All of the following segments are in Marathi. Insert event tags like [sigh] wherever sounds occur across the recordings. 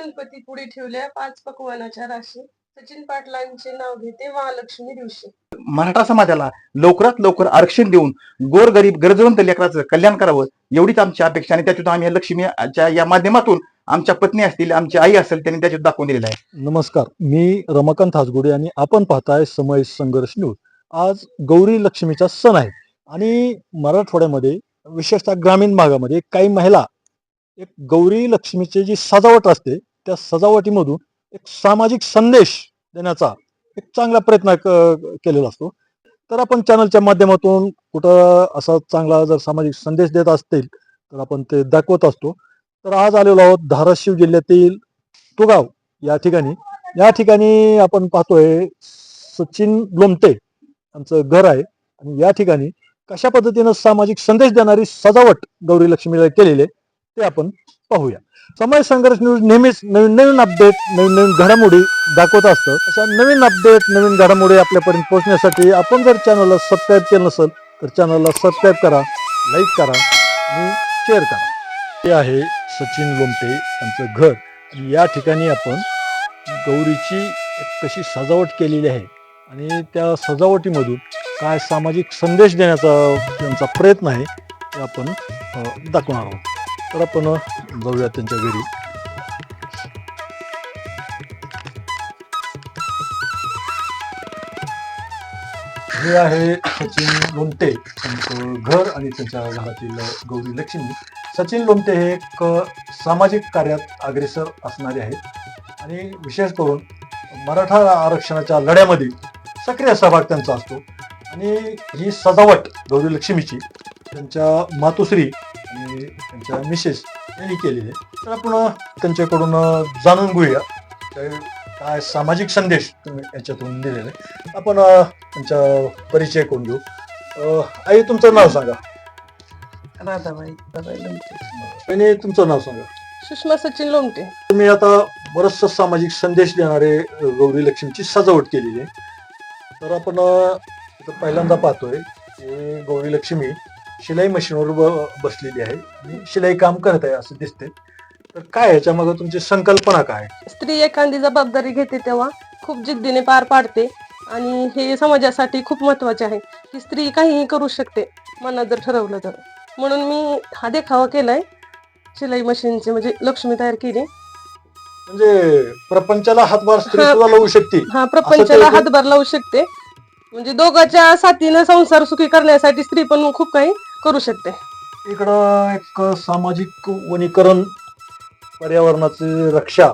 गणपती पुढे ठेवल्या पाच पकवानाच्या राशी. सचिन पाटलांचे नाव घेते महालक्ष्मी दिवशी. मराठा समाजाला लवकरात लवकर आरक्षण देऊन गोरगरीब गरजवंत लेकराचं कल्याण करावं एवढीच आमची अपेक्षा आणि त्याच्यातून आम्ही या लक्ष्मीच्या या माध्यमातून आमच्या पत्नी असतील आमची आई असेल त्यांनी त्याच्यात दाखवून दिलेलं आहे. नमस्कार. मी रमाकांत हासगुडे आणि आपण पाहताय समय संघर्ष न्यूज. आज गौरी लक्ष्मीचा सण आहे आणि मराठवाड्यामध्ये विशेषतः ग्रामीण भागामध्ये काही महिला एक गौरी लक्ष्मीची जी सजावट असते त्या सजावटीमधून एक सामाजिक संदेश देण्याचा एक चांगला प्रयत्न क- केलेला असतो. तर आपण चॅनलच्या माध्यमातून कुठं असा चांगला जर सामाजिक संदेश देत असतील तर आपण ते दाखवत असतो. तर आज आलेलो आहोत धाराशिव जिल्ह्यातील तुगाव या ठिकाणी. या ठिकाणी आपण पाहतोय सचिन लोमटे यांचं घर आहे आणि या ठिकाणी कशा पद्धतीनं सामाजिक संदेश देणारी सजावट गौरी लक्ष्मीला केलेली आहे ते आपण पाहूया. समाज संघर्ष न्यूज नेहमीच नवीन नवीन अपडेट नवीन नवीन घडामोडी दाखवत असतं. अशा नवीन अपडेट नवीन घडामोडी आपल्यापर्यंत पोहोचण्यासाठी आपण जर चॅनलला सबस्क्राईब केलं नसेल तर चॅनलला सबस्क्राईब करा लाईक करा आणि शेअर करा. हे आहे सचिन लोमटे यांचं घर. आणि या ठिकाणी आपण गौरीची कशी सजावट केलेली आहे आणि त्या सजावटीमधून काय सामाजिक संदेश देण्याचा त्यांचा प्रयत्न आहे ते आपण दाखवणार आहोत. तर आपण जाऊया त्यांच्या घरी. हे आहे सचिन लोमटे घर आणि त्यांच्या घरातील गौरी लक्ष्मी. सचिन लोमटे हे एक सामाजिक कार्यात अग्रेसर असणारे आहेत. आणि विशेष करून मराठा आरक्षणाच्या लढ्यामध्ये सक्रिय सहभाग त्यांचा असतो. आणि ही सजावट गौरी लक्ष्मीची त्यांच्या मातोश्री आणि त्यांच्या मिसेस यांनी केलेली. आहे तर आपण त्यांच्याकडून जाणून घेऊया. काय सामाजिक संदेश तुम्ही याच्यातून दिलेला. आपण त्यांचा परिचय करून घेऊ आई तुमचं नाव सांगा. राधाबाई आणि तुमचं नाव सांगा. सुषमा सचिन लोमटे. तुम्ही आता बरचसा सामाजिक संदेश देणारे गौरी लक्ष्मीची सजावट केलेली आहे. तर आपण पहिल्यांदा पाहतोय की गौरी लक्ष्मी शिलाई मशीनवर ब- बसलेली आहे. आणि शिलाई काम करत आहे असं दिसते तर काय ह्याच्या मागे तुमची संकल्पना काय स्त्री एखादी जबाबदारी घेते तेव्हा खूप जिद्दीने पार पाडते. आणि हे समाजासाठी खूप महत्त्वाचे आहे की स्त्री काहीही करू शकते मनात जर ठरवलं तर. म्हणून मी हा देखावा केलाय शिलाई मशीनची म्हणजे लक्ष्मी तयार केली. म्हणजे प्रपंचाला हातभार स्त्री हा. सुद्धा लावू शकते. हा प्रपंचाला असं ते- हातभार लावू शकते. म्हणजे दोघांच्या साथीनं संसार सुखी करण्यासाठी स्त्री पण खूप काही करू शकते. इकडं एक सामाजिक वनीकरण पर्यावरणाची रक्षा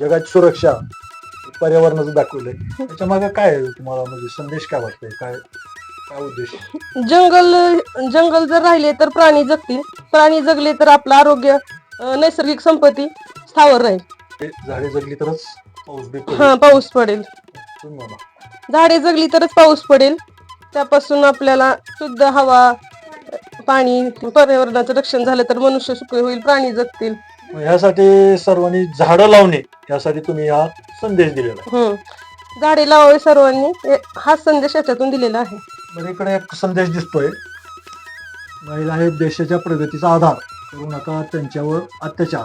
जगाची सुरक्षा पर्यावरणाचं दाखवलंय. त्याच्यामागे काय आहे तुम्हाला म्हणजे संदेश काय वाटतंय? काय काय उद्देश? जंगल जंगल जर राहिले तर प्राणी जगतील. प्राणी जगले तर आपलं आरोग्य अं, नैसर्गिक संपत्ती स्थावर राहील. ते झाडे जगली तरच पाऊस बी पडेल. हा पाऊस पडेल. तुम्ही म्हणा. झाडे जगली तरच पाऊस पडेल. त्यापासून आपल्याला शुद्ध हवा पाणी पर्यावरणाचं रक्षण झालं तर मनुष्य सुखी होईल प्राणी जगतील. मग ह्यासाठी सर्वांनी झाडं लावणे यासाठी तुम्ही हा संदेश दिलेला आहे. हम्म. झाडे लावावे सर्वांनी हे- हा संदेश याच्यातून दिलेला आहे. बरं इकडे एक संदेश दिसतोय. महिला हे देशाच्या प्रगतीचा आधार. करू नका त्यांच्यावर अत्याचार.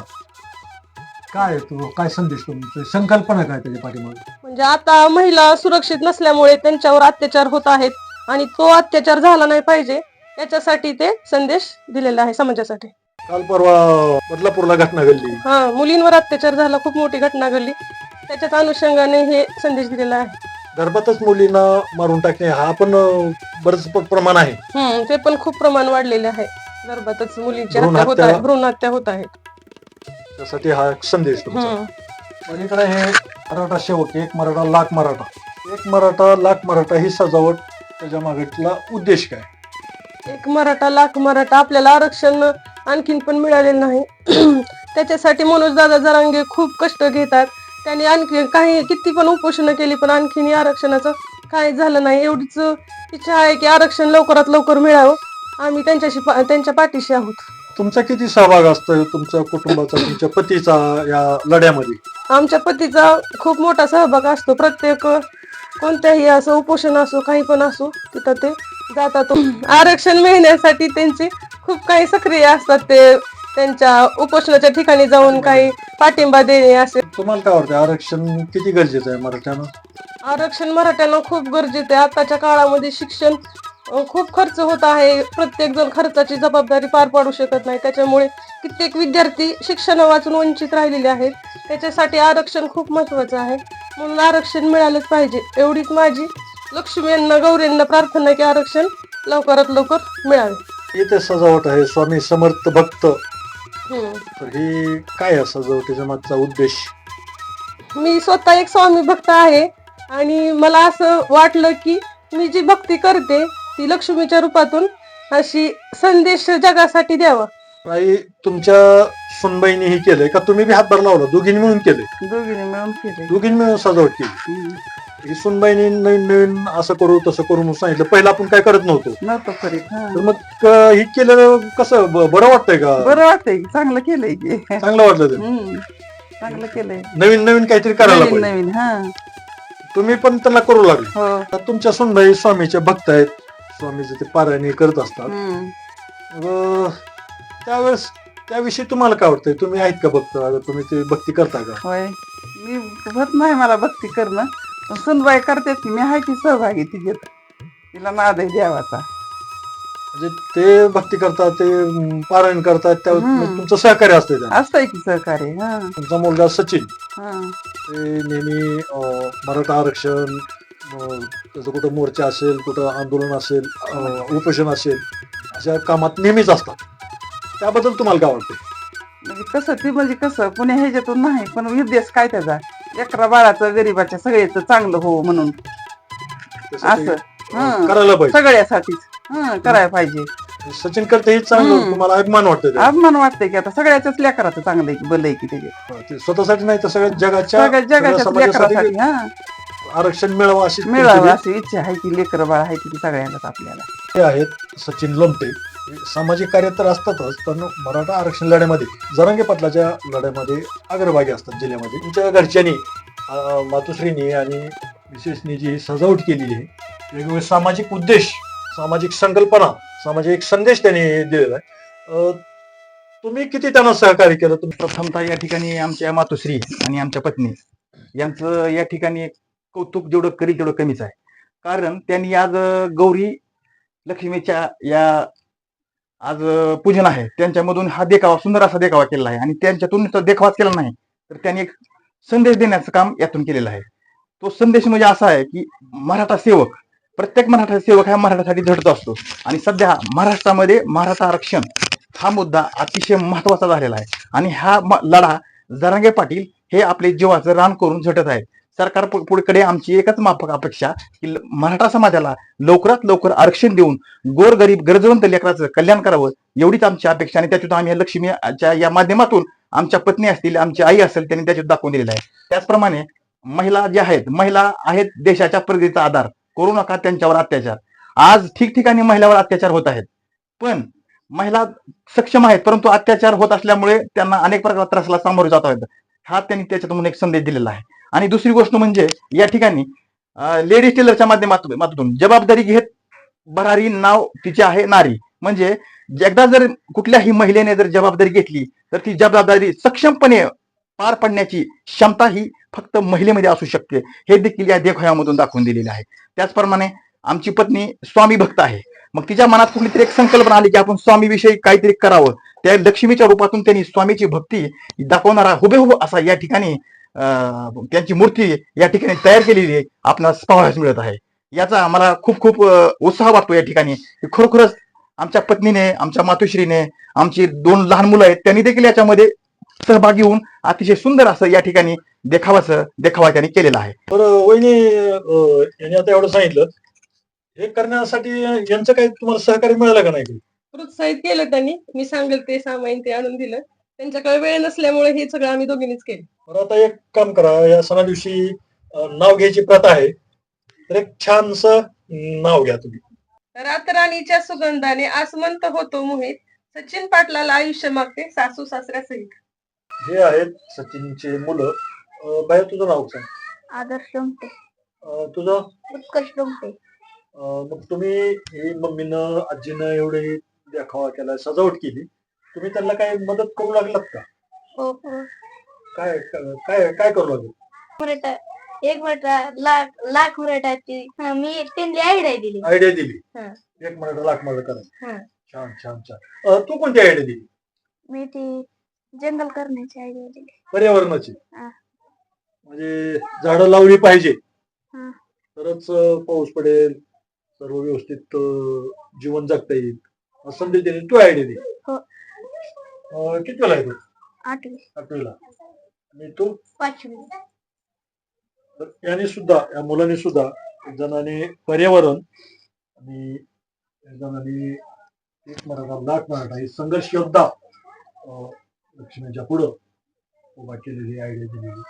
काय तो? काय संदेश तुमची? संकल्पना काय त्याच्या पाठीमागे? म्हणजे आता महिला सुरक्षित नसल्यामुळे त्यांच्यावर अत्याचार होत आहेत. आणि तो अत्याचार झाला नाही पाहिजे याच्यासाठी ते संदेश दिलेला आहे समाजासाठी. काल परवा बदलापूरला घटना घडली. हा मुलींवर अत्याचार झाला खूप मोठी घटना घडली. त्याच्याच अनुषंगाने हे संदेश दिलेला आहे. गर्भातच मुलींना मारून टाकणे हा पण अं, बरंच प- प्रमाण आहे. हम्म ते पण खूप प्रमाण वाढलेले आहे. गर्भातच मुलींची भ्रूण हत्या होत हत्या- आहे भ्रूण हत्या होत आहेत. त्यासाठी हा एक संदेश तुमचा. हम्म. पण इकडे हे मराठा सेवक एक मराठा लाख मराठा. एक मराठा लाख मराठा ही सजावट त्याच्या मागेला उद्देश काय? एक मराठा लाख मराठा आपल्याला आरक्षण आणखीन पण मिळालेलं नाही. [clears throat] त्याच्यासाठी मनोज दादा जरांगे खूप कष्ट घेतात. त्यांनी आणखी काही किती पण उपोषण केली पण आणखीन आरक्षणाचं काही झालं नाही. एवढीच इच्छा आहे की आरक्षण लवकरात लवकर मिळावं. आम्ही त्यांच्याशी त्यांच्या पाठीशी आहोत. तुमचा किती सहभाग असतो तुमच्या कुटुंबाचा तुमच्या पतीचा या लढ्यामध्ये? आमच्या पतीचा खूप मोठा सहभाग असतो. प्रत्येक कोणत्याही असं उपोषण असो काही पण असो तिथं ते जातात. आरक्षण मिळण्यासाठी त्यांचे खूप काही सक्रिय असतात. ते त्यांच्या उपोषणाच्या ठिकाणी जाऊन काही पाठिंबा देणे असे. तुम्हाला काय वाटतं आरक्षण किती गरजेचं आहे मराठ्यानं? आरक्षण मराठ्यांना खूप गरजेचे आहे. आताच्या काळामध्ये शिक्षण खूप खर्च होत आहे. प्रत्येक जण खर्चाची जबाबदारी पार पाडू शकत नाही. त्याच्यामुळे कित्येक विद्यार्थी शिक्षण वाचून वंचित राहिलेले आहेत. त्याच्यासाठी आरक्षण खूप महत्वाचं आहे. म्हणून आरक्षण मिळालंच पाहिजे. एवढीच माझी लक्ष्मी यांना गौरी यांना प्रार्थना की आरक्षण लवकरात लवकर मिळावे. इथे सजावट आहे. स्वामी समर्थ भक्त. तर ही काय आहे सजावटीच्या मागचा उद्देश? मी स्वतः एक स्वामी भक्त आहे. आणि मला असं वाटलं की मी जी भक्ती करते ती लक्ष्मीच्या रूपातून अशी संदेश जगासाठी द्यावा. काही तुमच्या सुनबाईने हे केलंय का? तुम्ही बी हातभार लावला दोघींनी मिळून केलंय. दोघीने मिळून केले दोघींनी मिळून सजावट केली. ही सुनबाईने नवीन नवीन असं करू तसं करू म्हणून सांगितलं. पहिलं आपण काय करत नव्हतो. नव्हतं करीत हा. तर मग हे केलं कसं ब- बरं वाटतंय का? बरं वाटतंय की चांगलं केलंय की. चांगलं वाटलं ते. हम्म. चांगलं केलंय. नवीन नवीन काहीतरी करायला नवीन पाहिजे. नवीन हा. तुम्ही पण त्यांना करू लागले. हो. आता तुमच्या सुनबाई स्वामीचे भक्त आहेत. स्वामीचे ते पारायणे करत असतात. मग त्यावेळेस त्याविषयी तुम्हाला काय वाटतंय? तुम्ही आहेत का भक्त? आता तुम्ही ते भक्ती करता का? होय. मी होत नाही मला भक्ती करणं. पण सुनबाई करते की मी आहे की सहभागी तिच्यात तिला नाद आहे देवाचा म्हणजे ते भक्ती करतात ते अं, पारायण करतात हम्म. मग तुमचं सहकार्य असतंय त्यांना असतंय की सहकार्य हा. तुमचा मुलगा सचिन. हा. ते नेहमी अं, मराठा आरक्षण त्याचं कुठं मोर्चा असेल कुठं आंदोलन असेल उपोषण असेल अशा कामात नेहमीच असतात. त्याबद्दल तुम्हाला काय वाटतंय? म्हणजे कसं ती म्हणजे कसं पुणे ह्याच्यातून नाही पण उद्देश काय त्याचा? अकरा बाळाचं गरीबाच्या सगळ्याच चांगलं हो म्हणून. असं. करायला पाहिजे. सगळ्यासाठीच. हं करायला पाहिजे. सचिन करते हे चांगलं. तुम्हाला अभिमान त्याचा. अभिमान वाटतंय की आता सगळ्याच्याच लेकराचं चांगलं आहे की भलं आहे की त्याचे. स्वतःसाठी नाही तर सगळ्या जगाच्या सगळ्या जगाच्या लेकरासाठी आरक्षण मिळावं अशी मिळावं अशी इच्छा आहे की लेकर बाळ आहे की सगळ्यांनाच आपल्याला. हे आहेत सचिन लोमटे. हे सामाजिक कार्य तर असतातच पण मराठा आरक्षण लढ्यामध्ये जरांगे पाटलाच्या लढ्यामध्ये अग्रभागी असतात जिल्ह्यामध्ये. तुमच्या घरच्यांनी अं, मातोश्रीनी आणि विशेषनी जी सजावट केलेली आहे. वेगवेगळे सामाजिक उद्देश सामाजिक संकल्पना सामाजिक संदेश त्यांनी दिलेला आहे. अं, तुम्ही किती त्यांना सहकार्य केलं? तुम्ही प्रथमतः या ठिकाणी आमच्या मातोश्री आणि आमच्या पत्नी यांचं या ठिकाणी कौतुक जेवढं करी तेवढं कमीच आहे. कारण त्यांनी आज गौरी लक्ष्मीच्या या आज पूजन आहे. त्यांच्यामधून हा देखावा सुंदर असा देखावा केलेला आहे. आणि त्यांच्यातून देखावाच केला नाही तर त्यांनी एक संदेश देण्याचं काम यातून केलेलं आहे. तो संदेश म्हणजे असा आहे की मराठा सेवक प्रत्येक मराठा सेवक हा मराठासाठी झटत असतो. आणि सध्या महाराष्ट्रामध्ये मराठा आरक्षण हा मुद्दा अतिशय महत्त्वाचा झालेला आहे. आणि हा म- लढा जरांगे पाटील हे आपले जीवाचं रान करून झटत आहेत. सरकार पु- पुढकडे आमची एकच माफक अपेक्षा की मराठा समाजाला लवकरात लवकर आरक्षण देऊन गोरगरीब गरजवंत लेकराचं कल्याण करावं एवढीच आमची अपेक्षा आणि त्याच्यातून आम्ही लक्ष्मीच्या या माध्यमातून आमच्या पत्नी असतील आमची आई असेल त्यांनी त्याच्यात दाखवून दिलेलं आहे. त्याचप्रमाणे महिला ज्या आहेत महिला आहेत देशाच्या प्रगतीचा आधार करू नका त्यांच्यावर अत्याचार. आज ठिकठिकाणी महिलावर अत्याचार होत आहेत. पण महिला सक्षम आहेत परंतु अत्याचार होत असल्यामुळे त्यांना अनेक प्रकार त्रासाला सामोरे जात आहेत. हा त्यांनी त्याच्यातून एक संदेश दिलेला आहे. आणि दुसरी गोष्ट म्हणजे या ठिकाणी लेडीज टेलरच्या माध्यमातून माध्यमातून जबाबदारी घेत भरारी नाव तिचे आहे नारी. म्हणजे एकदा जर कुठल्याही महिलेने जर जबाबदारी घेतली तर ती जबाबदारी सक्षमपणे पार पडण्याची क्षमता ही फक्त महिलेमध्ये असू शकते. हे देखील या देखाव्यामधून दाखवून दिलेले आहे. त्याचप्रमाणे आमची पत्नी स्वामी भक्त आहे. मग तिच्या मनात कुठली तरी एक संकल्पना आली की आपण स्वामीविषयी काहीतरी करावं. त्या लक्ष्मीच्या रूपातून त्यांनी स्वामीची भक्ती दाखवणारा हुबेहुब असा या ठिकाणी त्यांची मूर्ती या ठिकाणी तयार केलेली आहे. आपणास पाहावयास मिळत आहे. याचा आम्हाला खूप खूप उत्साह वाटतो या ठिकाणी. खरोखरच आमच्या पत्नीने आमच्या मातोश्रीने आमची दोन लहान मुलं आहेत त्यांनी देखील याच्यामध्ये सहभागी होऊन अतिशय सुंदर असं या ठिकाणी देखावाचं देखावा त्यांनी केलेला आहे. तर वहिनी यांनी आता एवढं सांगितलं. हे करण्यासाठी यांचं काही तुम्हाला सहकार्य मिळालं का नाही? प्रोत्साहित केलं त्यांनी. मी सांगेल ते सामाईन ते आणून दिलं. त्यांच्याकडे वेळ नसल्यामुळे हे सगळं आम्ही दोघींनीच केलं. तर आता एक काम करा या सणा दिवशी अं, नाव घ्यायची प्रथा आहे तर एक छानस नाव घ्या तुम्ही. रातराणीच्या सुगंधाने आसमंत होतो मोहित सचिन पाटलाला आयुष्य मागते सासू सासऱ्यासहित हे आहेत सचिनचे मुलं अं, बाहेर तुझं नाव सांग. आदर्श डोंगटे अं, तुझं? उत्कर्ष डोंगटे अं, मग तुम्ही ही मम्मीनं आजीनं एवढे देखावा केला सजावट केली. तुम्ही त्यांना काही मदत करू लागलात का? हो हो. काय काय काय करू लागेल? मराठा एक मराठा लाख लाख मराठा ती हा, मी त्यांनी आयडिया दिली. आयडिया दिली? हा. एक मिनिट लाख मला करा. हा. छान छान छान. अं, तू कोणती आयडिया दिली? मी ती जंगल करण्याची आयडिया दिली. पर्यावरणाची. हा. म्हणजे झाडं लावली पाहिजे. हा. तरच अं, पाऊस पडेल सर्व व्यवस्थित अं, जीवन जगता येईल. असं दिली. तू आयडिया दिली. हो. अं, किती वेळा आहे तू? आठवी. आठवीला. आणि तू? पाचवी. तर याने सुद्धा या मुलाने सुद्धा एक जणाने पर्यावरण आणि एक जणाने एक मराठा लाख मराठा ही संघर्ष योद्धा अं, लक्ष्मीच्या पुढं उभा केलेली आयडिया दिलेली.